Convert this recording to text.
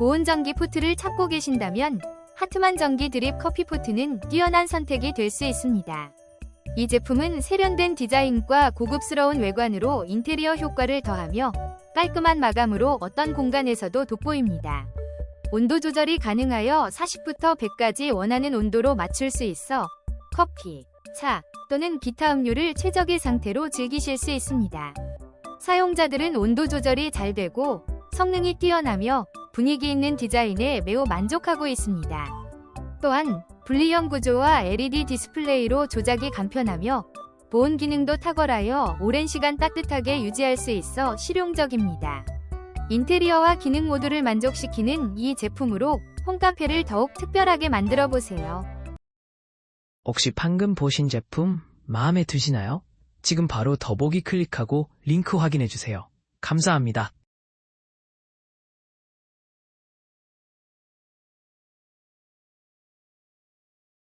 보온 전기 포트를 찾고 계신다면 하트만 전기 드립 커피 포트는 뛰어난 선택이 될 수 있습니다. 이 제품은 세련된 디자인과 고급스러운 외관으로 인테리어 효과를 더하며 깔끔한 마감으로 어떤 공간에서도 돋보입니다. 온도 조절이 가능하여 40부터 100까지 원하는 온도로 맞출 수 있어 커피, 차 또는 기타 음료를 최적의 상태로 즐기실 수 있습니다. 사용자들은 온도 조절이 잘 되고 성능이 뛰어나며 분위기 있는 디자인에 매우 만족하고 있습니다. 또한 분리형 구조와 LED 디스플레이로 조작이 간편하며 보온 기능도 탁월하여 오랜 시간 따뜻하게 유지할 수 있어 실용적입니다. 인테리어와 기능 모두를 만족시키는 이 제품으로 홈카페를 더욱 특별하게 만들어 보세요. 혹시 방금 보신 제품 마음에 드시나요? 지금 바로 더보기 클릭하고 링크 확인해 주세요. 감사합니다.